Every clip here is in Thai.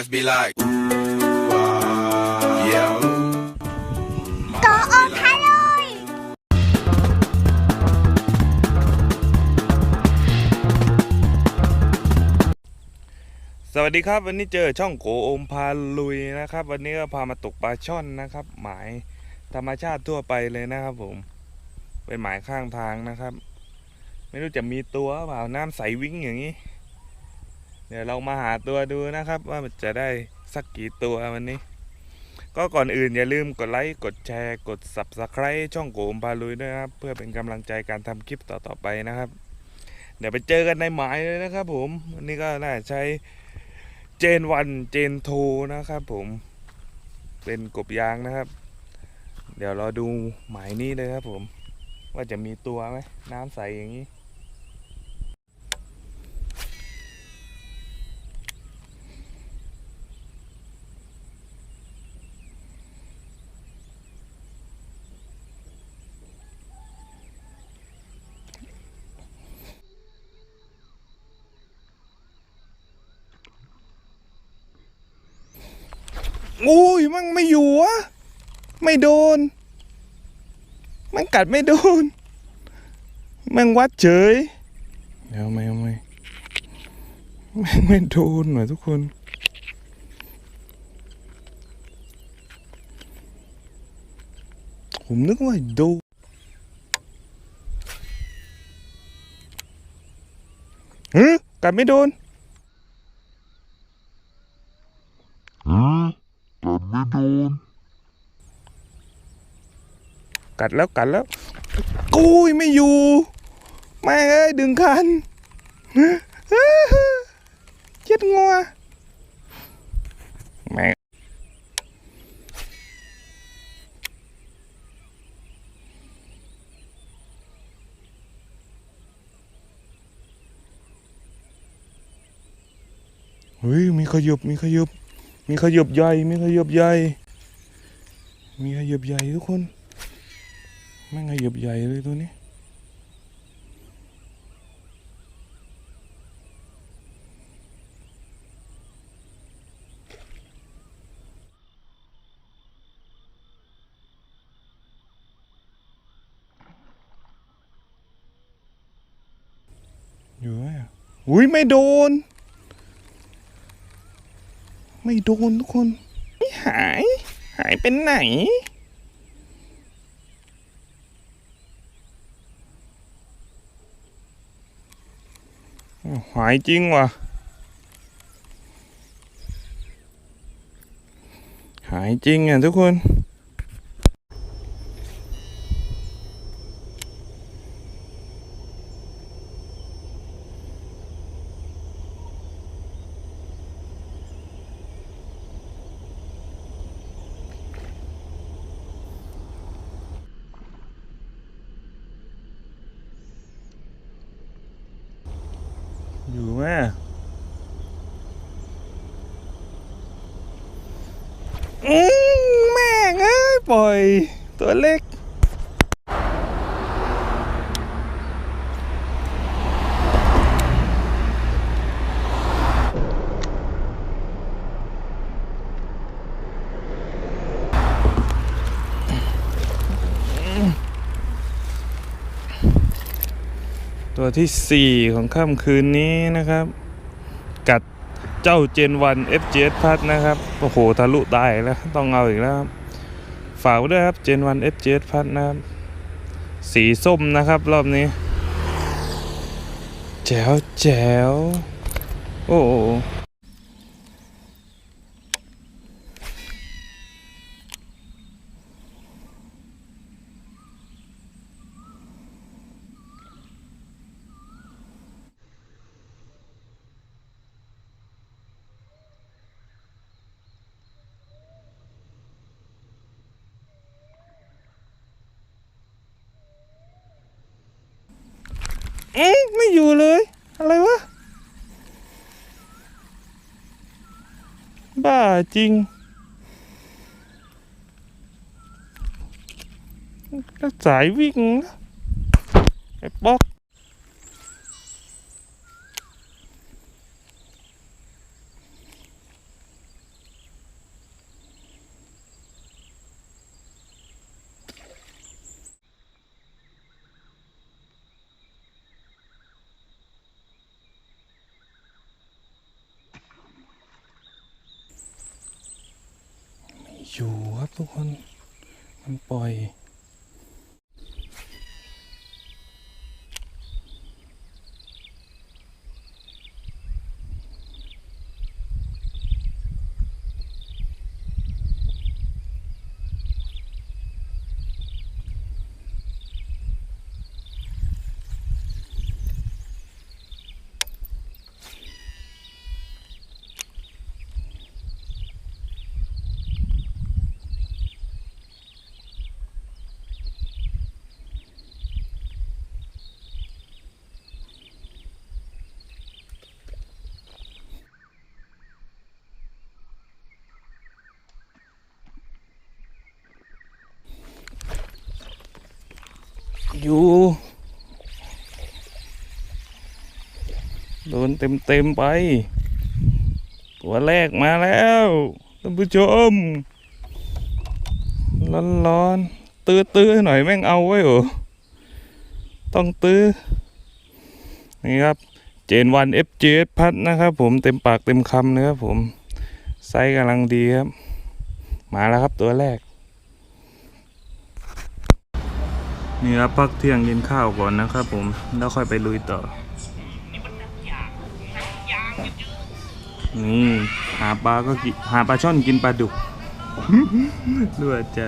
My life be like, ooh, ah, yeah. My โก life โอ be คา like, เลยสวัสดีครับ วันนี้เจอช่องโกโอมพาลุยนะครับ วันนี้ก็พามาตกปลาช่อนนะครับ หมายธรรมชาติทั่วไปเลยนะครับผมเป็นหมายข้างทางนะครับ ไม่รู้จะมีตัวเปล่าน้ำใสวิ่งอย่างนี้ เดี๋ยวเรามาหาตัวดูนะครับ ว่ามันจะได้สักกี่ตัววันนี้ ก็ก่อนอื่นอย่าลืมกดไลค์กดแชร์กด subscribe ช่องโกมพาลุยด้วยนะครับเพื่อเป็นกำลังใจการทำคลิปต่อๆไปนะครับ เดี๋ยวไปเจอกันในหมายเลยนะครับ ผมวันนี้ก็น่าใช้เจนวันเจนทูนะครับผมเป็นกบยางนะครับ เดี๋ยวเราดูหมายนี้เลยครับผม ว่าจะมีตัวไหมน้ำใสอย่างนี้ อุ้ยมันไม่อยู่อะไม่โดน มันกัดไม่โดนมันวัดเฉยเดี๋ยวไม่ไม่แม่งไม่โดนหน่อยทุกคนผมนึกว่าโดนเฮ้กัดไม่โดน กัดแล้วกัดแล้วกุยไม่อยู่แม่เอ้ยดึงคันเจ็ดงัวแม่เฮ้ยมีขยบมีขยบ มีขยบใหญ่ มีขยบใหญ่ มีขยบใหญ่ทุกคนแม่งขยบใหญ่เลยตัวนี้อยู่ไหมอะอุ้ยไม่โดน ไม่โดนทุกคนไม่หาย หายเป็นไหน หายจริงว่ะ หายจริงอะทุกคน อยู่ไหมอืมแม่งเอ้ยปล่อย ตัวเล็ก ตัวที่ 4 ของค่ำคืนนี้นะครับ กัดเจ้าเจนวัน FGS พัดนะครับ โอ้โหทะลุได้แล้ว ต้องเอาอีกแล้วครับฝากไว้ด้วยครับเจนวัน FGS พัดนะครับ สีส้มนะครับรอบนี้ แจ๋วแจ๋วโอ้ เอ๊ะไม่อยู่เลย อะไรวะ บ้าจริงแล้วสายวิ่งนะไอ้ป๊อก อยู่ครับทุกคน มันปล่อย อยู่โดนเต็มเต็มไป ตัวแรกมาแล้วท่านผู้ชม ร้อนร้อนๆตื้อตื้อๆ หน่อยแม่งเอาไว้เหรอต้องตื้อ นี่ครับ เจนวัน FGS พัดนะครับผมเต็มปากเต็มคำเลยครับผม ไซส์กำลังดีครับ มาแล้วครับตัวแรก นี่ครับพักเที่ยงกินข้าวก่อนนะครับผมแล้วค่อยไปลุยต่อ นี่ หาปลาก็กินหาปลาช่อนกินปลาดุกด้วยอาจา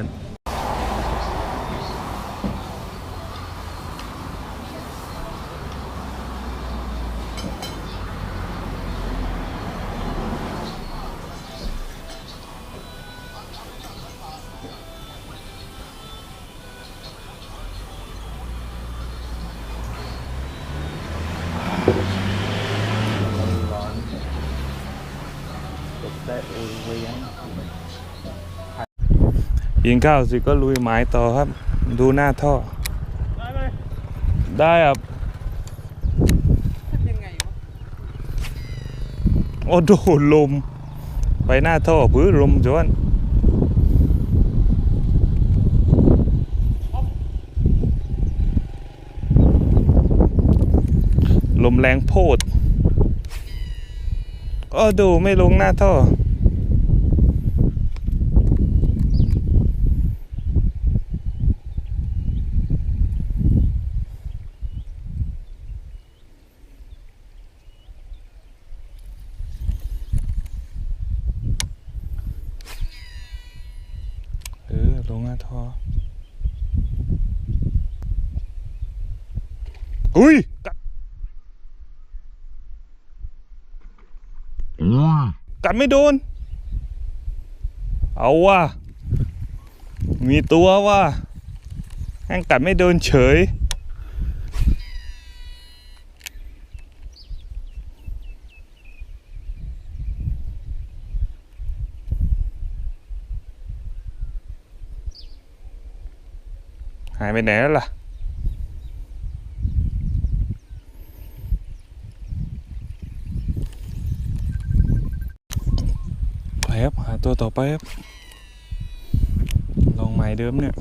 ย์กินข้าวสิก็ลุยหมายต่อครับ ดูหน้าท่อ ได้เลยได้ครับยังไงวะโอ้โดนลม ไปหน้าท่อพื้นลมจวนลมแรงโพดโอ้ดูไม่ลงหน้าท่อ เออ ลงหน้าท่อ อุ้ยกัดกัดไม่โดน เอาว่ะ มีตัวว่ะแม่งกัดไม่โดนเฉย หายไปไหนแล้วล่ะ ไปครับ หา ตัวต่อไปครับลองไม้เดิมเนี่ย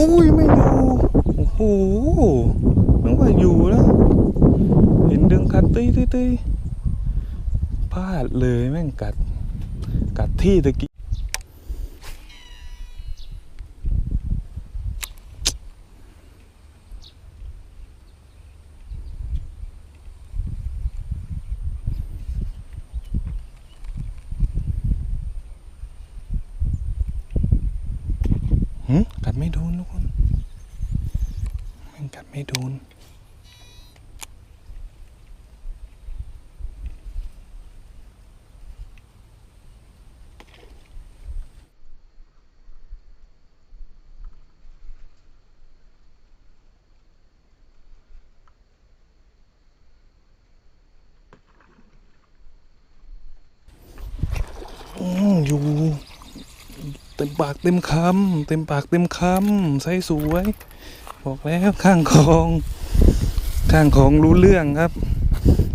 อุ้ยไม่อยู่ โอ้โหนึกว่าอยู่แล้ว เห็นดึงคัดตีตีตีพลาดเลยแม่งกัด กัดที่ตะกี้ กัดไม่โดนทุกคนม่งกัดไม่โดน อยู่ เต็ม ปากเต็มคำเต็มปากเต็มคำใส่สวย บอกแล้วข้างคลอง ข้างของรู้เรื่องครับ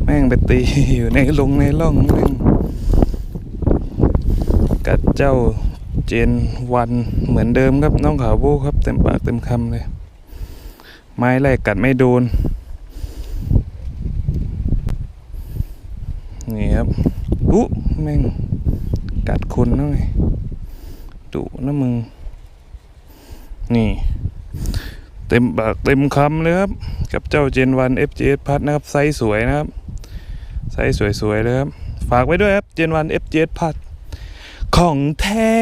แม่งไปตีอยู่ในลงในร่องแม่งกัดเจ้าเจนวันเหมือนเดิมครับน้องขาวโบครับ เต็มปากเต็มคำเลย ไม้แรกกัดไม่โดน นี่ครับ อุ๊แม่งกัดคนนะไง ดุนะมึง นี่ เต็มปากเต็มคำเลยครับ กับเจ้าเจนวัน FGS พัดนะครับ ไซส์สวยนะครับ ไซส์สวยๆเลยครับ ฝากไว้ด้วยครับเจนวัน FGS พัดของแท้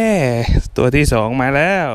ตัวที่สองมาแล้ว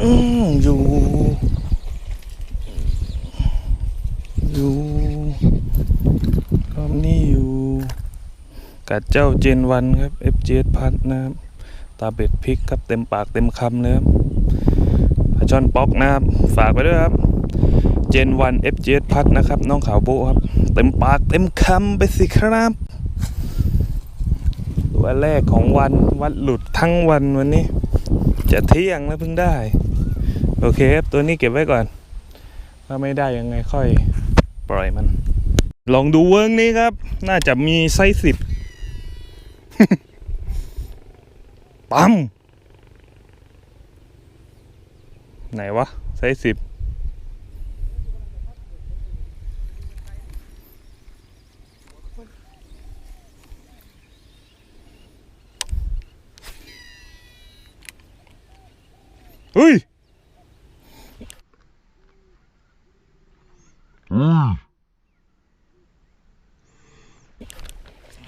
อยู่ อยู่รอบนี้อยู่กับเจ้าเจนวันครับ FGS พัดนะครับ ตาเบ็ดพริกครับเต็มปากเต็มคำเลยครับปลาช่อนป๊อกนะครับ ฝากไปด้วยครับ เจนวัน FGS พัดนะครับ น้องขาวโบครับ เต็มปากเต็มคำไปสิครับตัวแรกของวันวัดหลุดทั้งวันวันนี้ จะเที่ยงแล้วเพิ่งได้ โอเคครับตัวนี้เก็บไว้ก่อน ถ้าไม่ได้ยังไงค่อยปล่อยมัน ลองดูเวิร์กนี้ครับ น่าจะมีไซส์สิบปั๊มไหนวะไซส์สิบเฮ้ย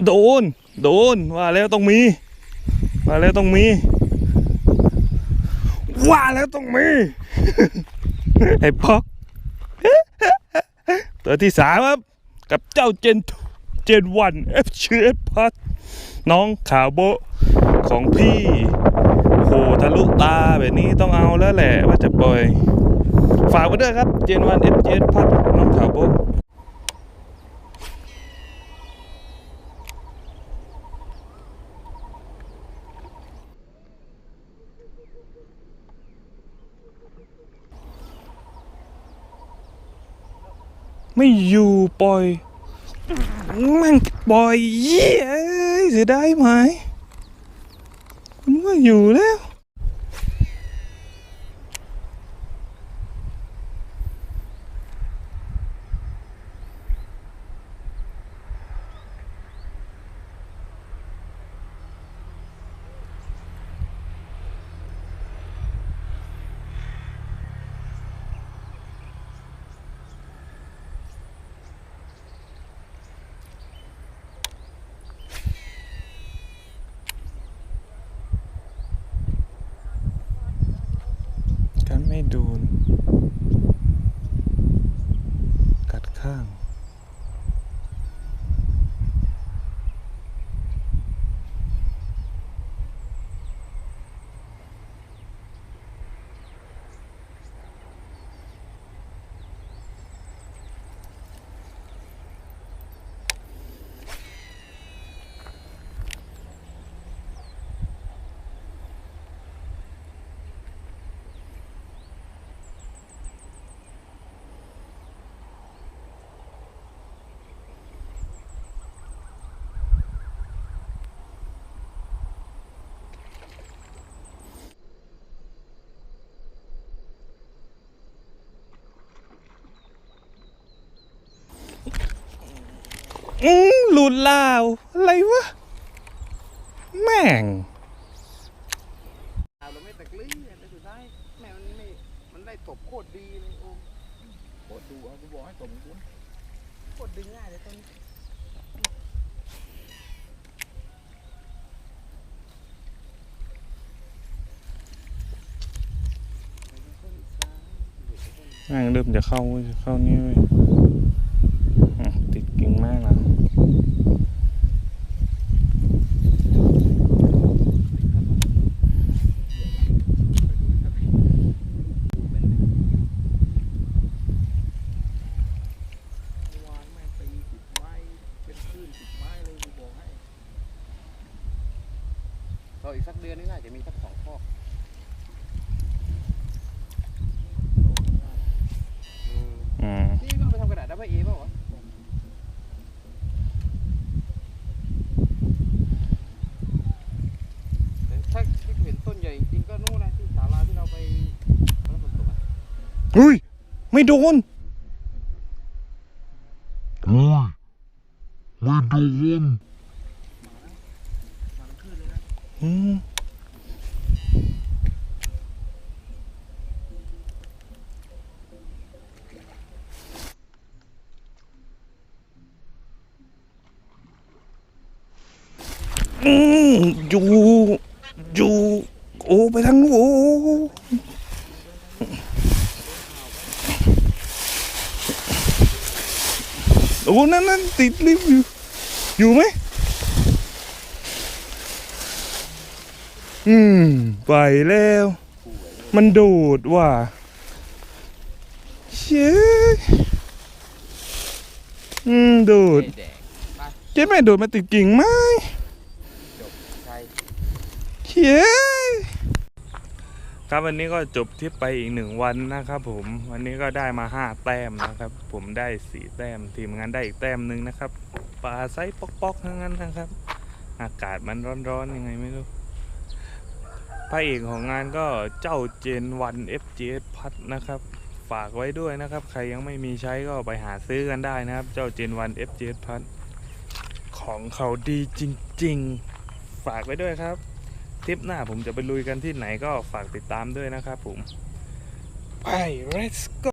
โดน โดน ว่าแล้วต้องมี ว่าแล้วต้องมี ว่าแล้วต้องมี ไอ้พอกตัวที่สามครับ กับเจ้าเจนเจนวันเอฟเชฟพัดน้องขาวโบของพี่โหทะลุตาแบบนี้ต้องเอาแล้วแหละว่าจะปล่อย ฝากไว้ด้วยครับเจนวันเอฟเจพัดน้องขาวโบะไม่อยู่ปล่อยแม่งปล่อยเย้เสียดายไหมคุณว่าอยู่แล้ว กั อืมหลุดลาว อะไรวะ แม่งแม่งเริ่มจะเข้าเข้านี่เลย เฮ้ย ไม่โดนมันขึ้นเลยนะอืมอืมอยู่ อยู่ โอ้ ไปทางนู้นโอ้โอ้นั่นนั่นติดลิฟต์อยู่ อยู่ไหม อืม ไปแล้ว มันดูดว่ะเชื่ออืม ดูด เจ๊แม่ดูดมาติดกิ่งไหมเชื่ ครับวันนี้ก็จบทริปไปอีกหนึ่งวันนะครับผมวันนี้ก็ได้มาห้าแต้มนะครับ ผมได้สี่แต้มทีมงานได้อีกแต้มหนึ่งนะครับปลาไซส์ป๊อกๆทั้งนั้นนะครับ อากาศมันร้อนๆยังไงไม่รู้พระเอกของงานก็เจ้าเจนวัน FGS พัดนะครับ ฝากไว้ด้วยนะครับ ใครยังไม่มีใช้ก็ไปหาซื้อกันได้นะครับ เจ้าเจนวัน FGS พัดของเขาดีจริง ๆ ฝากไว้ด้วยครับ ทริปหน้าผมจะไปลุยกันที่ไหนก็ฝากติดตามด้วยนะครับผม ไป let's go